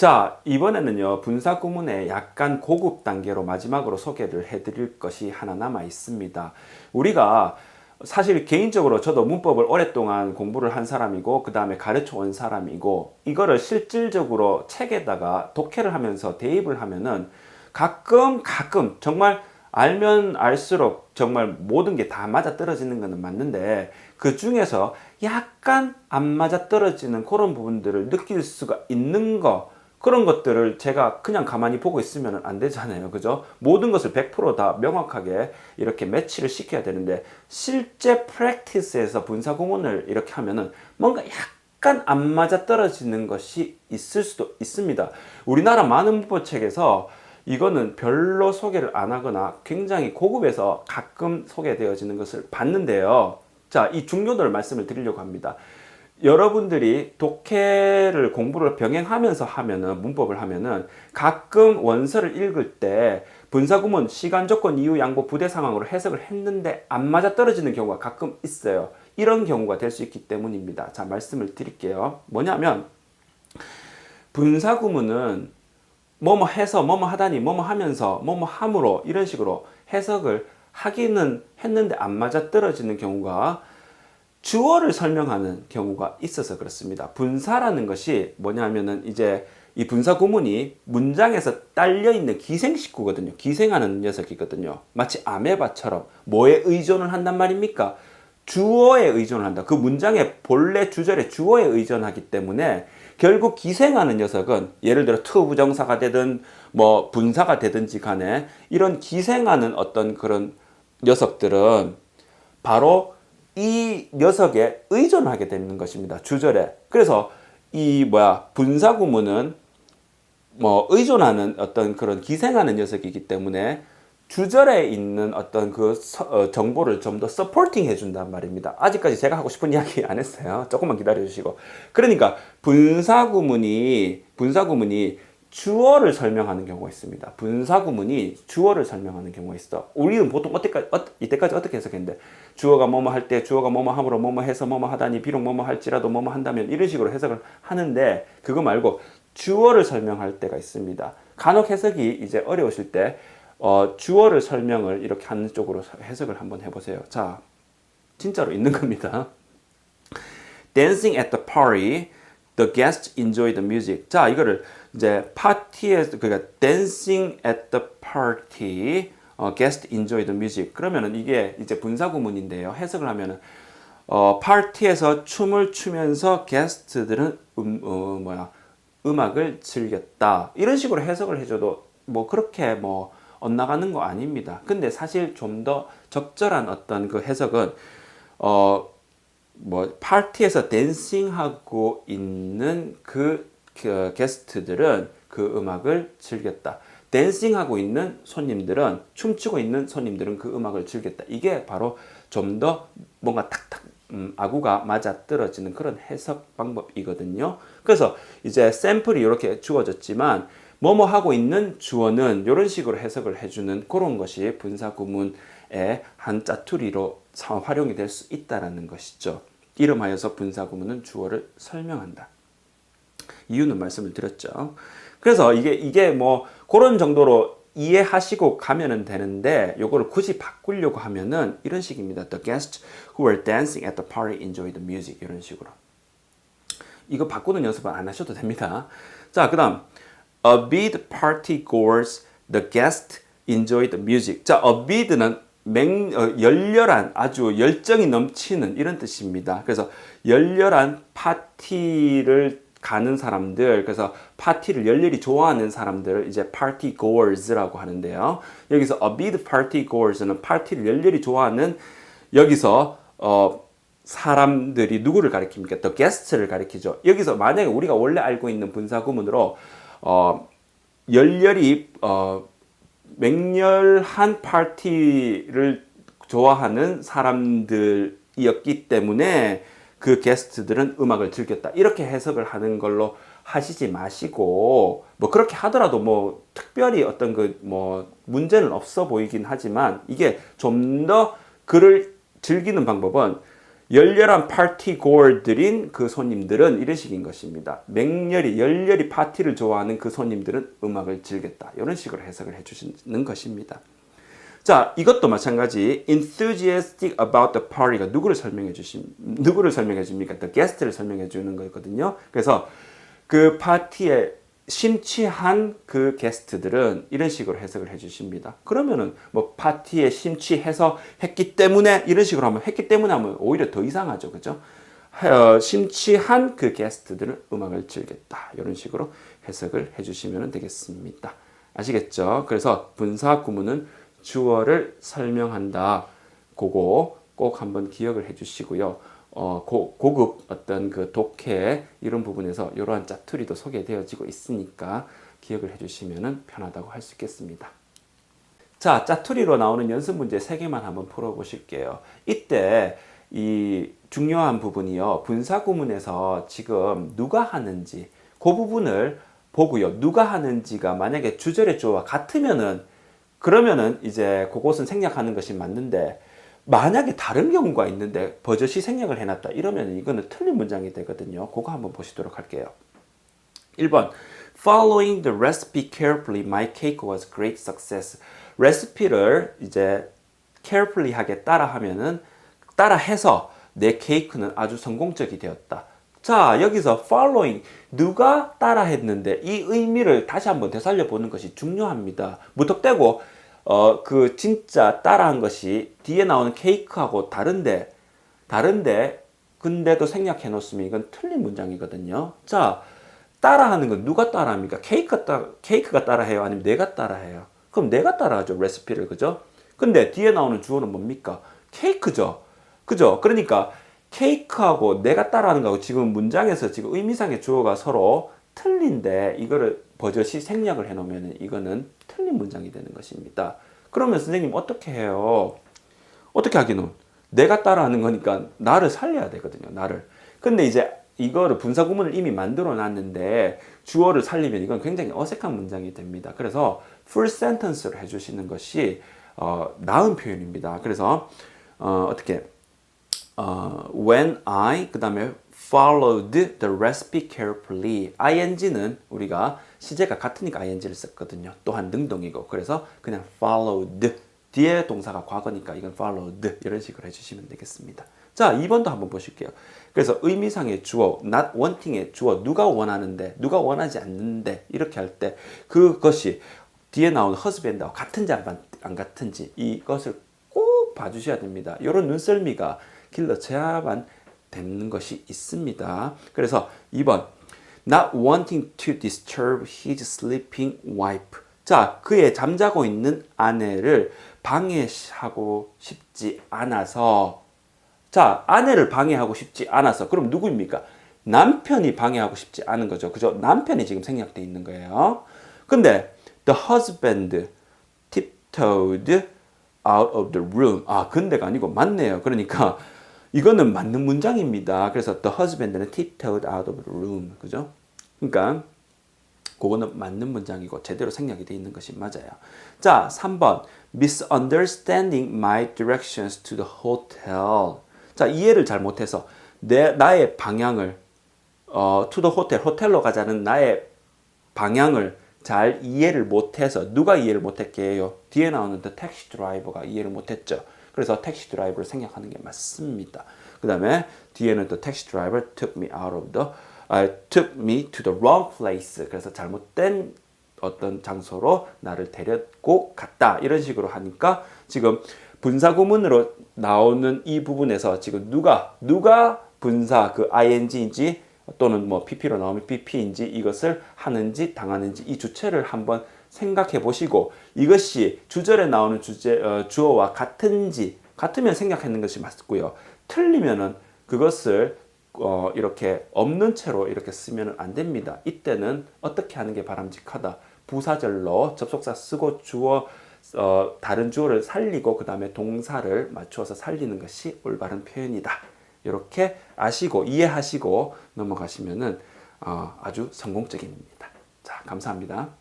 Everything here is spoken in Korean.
자, 이번에는요, 분사 구문의 약간 고급 단계로 마지막으로 소개를 해드릴 것이 하나 남아 있습니다. 우리가 사실 개인적으로 저도 문법을 오랫동안 공부를 한 사람이고, 그 다음에 가르쳐 온 사람이고, 이거를 실질적으로 책에다가 독해를 하면서 대입을 하면은 가끔, 가끔, 정말 알면 알수록 정말 모든 게 다 맞아 떨어지는 것은 맞는데, 그 중에서 약간 안 맞아 떨어지는 그런 부분들을 느낄 수가 있는 거, 그런 것들을 제가 그냥 가만히 보고 있으면 안 되잖아요. 그죠? 모든 것을 100%다 명확하게 이렇게 매치를 시켜야 되는데 실제 프랙티스에서 분사 구문을 이렇게 하면은 뭔가 약간 안 맞아 떨어지는 것이 있을 수도 있습니다. 우리나라 많은 문법책에서 이거는 별로 소개를 안 하거나 굉장히 고급에서 가끔 소개되어지는 것을 봤는데요. 자, 이 중요도를 말씀을 드리려고 합니다. 여러분들이 독해를 공부를 병행하면서 하면은 문법을 하면은 가끔 원서를 읽을 때 분사구문 시간 조건 이유 양보 부대 상황으로 해석을 했는데 안 맞아 떨어지는 경우가 가끔 있어요. 이런 경우가 될 수 있기 때문입니다. 자, 말씀을 드릴게요. 뭐냐면 분사구문은 뭐뭐 해서 뭐뭐 하다니 뭐뭐 하면서 뭐뭐 함으로 이런 식으로 해석을 하기는 했는데 안 맞아 떨어지는 경우가 주어를 설명하는 경우가 있어서 그렇습니다. 분사라는 것이 뭐냐면은 이제 이 분사 구문이 문장에서 딸려 있는 기생식구거든요. 기생하는 녀석이거든요. 마치 아메바처럼 뭐에 의존을 한단 말입니까? 주어에 의존을 한다. 그 문장의 본래 주절의 주어에 의존하기 때문에 결국 기생하는 녀석은 예를 들어 투 부정사가 되든 뭐 분사가 되든지 간에 이런 기생하는 어떤 그런 녀석들은 바로 이 녀석에 의존하게 되는 것입니다. 주절에. 그래서 이 뭐야 분사 구문은 뭐 의존하는 어떤 그런 기생하는 녀석이기 때문에 주절에 있는 어떤 그 서, 어, 정보를 좀 더 서포팅 해준단 말입니다. 아직까지 제가 하고 싶은 이야기 안 했어요. 조금만 기다려 주시고. 그러니까 분사 구문이 분사 구문이 주어를 설명하는 경우가 있습니다. 분사 구문이 주어를 설명하는 경우가 있어. 우리는 보통 어때까지 어, 이때까지 어떻게 해석했는데 주어가 뭐뭐 할 때 주어가 뭐뭐 함으로 뭐뭐 해서 뭐뭐 하다니 비록 뭐뭐 할지라도 뭐뭐 한다면 이런 식으로 해석을 하는데 그거 말고 주어를 설명할 때가 있습니다. 간혹 해석이 이제 어려우실 때 어, 주어를 설명을 이렇게 하는 쪽으로 해석을 한번 해보세요. 자, 진짜로 있는 겁니다. Dancing at the party, the guests enjoy the music. 자, 이거를 이제 파티에서 그러니까 dancing at the party, 어, guest enjoy the music. 그러면은 이게 이제 분사 구문인데요. 해석을 하면은 어, 파티에서 춤을 추면서 게스트들은 음, 어, 뭐야 음악을 즐겼다 이런 식으로 해석을 해줘도 뭐 그렇게 뭐 엇나가는 거 아닙니다. 근데 사실 좀 더 적절한 어떤 그 해석은 어 뭐 파티에서 댄싱하고 있는 그, 그 게스트들은 그 음악을 즐겼다. 댄싱하고 있는 손님들은 춤추고 있는 손님들은 그 음악을 즐겼다. 이게 바로 좀 더 뭔가 탁탁 음, 아구가 맞아 떨어지는 그런 해석 방법이거든요. 그래서 이제 샘플이 이렇게 주어졌지만 뭐뭐 하고 있는 주어는 이런 식으로 해석을 해주는 그런 것이 분사 구문의 한 짜투리로 활용이 될 수 있다라는 것이죠. 이름하여서 분사 구문은 주어를 설명한다. 이유는 말씀을 드렸죠. 그래서 이게 이게 뭐 그런 정도로 이해하시고 가면은 되는데 요거를 굳이 바꾸려고 하면은 이런 식입니다. The guests who were dancing at the party enjoyed the music 이런 식으로. 이거 바꾸는 연습은 안 하셔도 됩니다. 자, 그다음 amid party goers the guest enjoyed the music. 자, amid는 맹, 어, 열렬한 아주 열정이 넘치는 이런 뜻입니다. 그래서 열렬한 파티를 가는 사람들, 그래서 파티를 열렬히 좋아하는 사람들을 이제 party goers라고 하는데요. 여기서 amid party goers는 파티를 열렬히 좋아하는 여기서 어, 사람들이 누구를 가리킵니까? The guest를 가리키죠. 여기서 만약에 우리가 원래 알고 있는 분사 구문으로 어, 열렬히 어, 맹렬한 파티를 좋아하는 사람들이었기 때문에 그 게스트들은 음악을 즐겼다. 이렇게 해석을 하는 걸로 하시지 마시고 뭐 그렇게 하더라도 뭐 특별히 어떤 그 뭐 문제는 없어 보이긴 하지만 이게 좀 더 글을 즐기는 방법은 열렬한 파티고어들인 그 손님들은 이런 식인 것입니다. 맹렬히 열렬히 파티를 좋아하는 그 손님들은 음악을 즐겼다. 이런 식으로 해석을 해주시는 것입니다. 자, 이것도 마찬가지 enthusiastic about the party가 누구를 설명해 주심 누구를 설명해 줍니까? the guest를 설명해 주는 거거든요. 그래서 그 파티에 심취한 그 게스트들은 이런 식으로 해석을 해 주십니다. 그러면은 뭐 파티에 심취해서 했기 때문에 이런 식으로 하면 했기 때문에 하면 오히려 더 이상하죠. 그죠? 어, 심취한 그 게스트들은 음악을 즐겼다. 이런 식으로 해석을 해 주시면 되겠습니다. 아시겠죠? 그래서 분사 구문은 주어를 설명한다. 그거 꼭 한번 기억을 해 주시고요. 어, 고, 고급 어떤 그 독해 이런 부분에서 이러한 짜투리도 소개되어지고 있으니까 기억을 해주시면 편하다고 할 수 있겠습니다. 자, 짜투리로 나오는 연습 문제 3개만 한번 풀어보실게요. 이때 이 중요한 부분이요. 분사 구문에서 지금 누가 하는지 그 부분을 보고요. 누가 하는지가 만약에 주절의 주어와 같으면은 그러면은 이제 그것은 생략하는 것이 맞는데 만약에 다른 경우가 있는데 버젓이 생략을 해놨다 이러면 이거는 틀린 문장이 되거든요. 그거 한번 보시도록 할게요. 1번 Following the recipe carefully, my cake was great success. 레시피를 이제 carefully 하게 따라하면은 따라해서 내 케이크는 아주 성공적이 되었다. 자, 여기서 following 누가 따라했는데 이 의미를 다시 한번 되살려 보는 것이 중요합니다. 무턱대고 어, 그 진짜 따라한 것이 뒤에 나오는 케이크하고 다른데 다른데 근데도 생략해 놓으면 이건 틀린 문장이거든요. 자, 따라하는 건 누가 따라합니까? 케이크가, 따, 케이크가 따라해요? 아니면 내가 따라해요? 그럼 내가 따라하죠. 레시피를. 그죠? 근데 뒤에 나오는 주어는 뭡니까? 케이크죠. 그죠? 그러니까 케이크하고 내가 따라하는 거하고 지금 문장에서 지금 의미상의 주어가 서로 틀린데 이거를 버젓이 생략을 해 놓으면 이거는 틀린 문장이 되는 것입니다. 그러면 선생님 어떻게 해요? 어떻게 하기는? 내가 따라하는 거니까 나를 살려야 되거든요. 나를. 근데 이제 이거를 분사 구문을 이미 만들어 놨는데 주어를 살리면 이건 굉장히 어색한 문장이 됩니다. 그래서 full sentence를 해주시는 것이 어, 나은 표현입니다. 그래서 어, 어떻게 어, when I 그 다음에 followed the recipe carefully ing는 우리가 시제가 같으니까 ing를 썼거든요. 또한 능동이고 그래서 그냥 followed 뒤에 동사가 과거니까 이건 followed 이런 식으로 해주시면 되겠습니다. 자 2번도 한번 보실게요. 그래서 의미상의 주어 not wanting의 주어 누가 원하는데 누가 원하지 않는데 이렇게 할 때 그것이 뒤에 나온 husband와 같은지 안 같은지 이것을 꼭 봐주셔야 됩니다. 이런 눈썰미가 길러져야만 되는 것이 있습니다. 그래서 2번 not wanting to disturb his sleeping wife. 자, 그의 잠자고 있는 아내를 방해하고 싶지 않아서 자, 아내를 방해하고 싶지 않아서 그럼 누구입니까? 남편이 방해하고 싶지 않은 거죠. 그죠? 남편이 지금 생략돼 있는 거예요. 근데 the husband tiptoed out of the room. 아, 근데가 아니고 맞네요. 그러니까 이거는 맞는 문장입니다. 그래서 the husband는 tiptoed out of the room. 그죠? 그러니까 그거는 맞는 문장이고 제대로 생략이 되어 있는 것이 맞아요. 자, 3번. misunderstanding my directions to the hotel. 자, 이해를 잘 못해서 내 나의 방향을 어, to the hotel, 호텔로 가자는 나의 방향을 잘 이해를 못해서 누가 이해를 못했게요? 뒤에 나오는 the taxi driver가 이해를 못했죠. 그래서 택시 드라이버를 생략하는 게 맞습니다. 그 다음에 뒤에는 the taxi driver took me out of the uh, took me to the wrong place. 그래서 잘못된 어떤 장소로 나를 데렸고 갔다. 이런 식으로 하니까 지금 분사 구문으로 나오는 이 부분에서 지금 누가 누가 분사 그 ing인지 또는 뭐 pp로 나오면 pp인지 이것을 하는지 당하는지 이 주체를 한번 생각해 보시고 이것이 주절에 나오는 주제 어, 주어와 같은지 같으면 생각하는 것이 맞고요. 틀리면은 그것을 어, 이렇게 없는 채로 이렇게 쓰면 안 됩니다. 이때는 어떻게 하는 게 바람직하다. 부사절로 접속사 쓰고 주어 어, 다른 주어를 살리고 그 다음에 동사를 맞추어서 살리는 것이 올바른 표현이다. 이렇게 아시고 이해하시고 넘어가시면은 어, 아주 성공적입니다. 자, 감사합니다.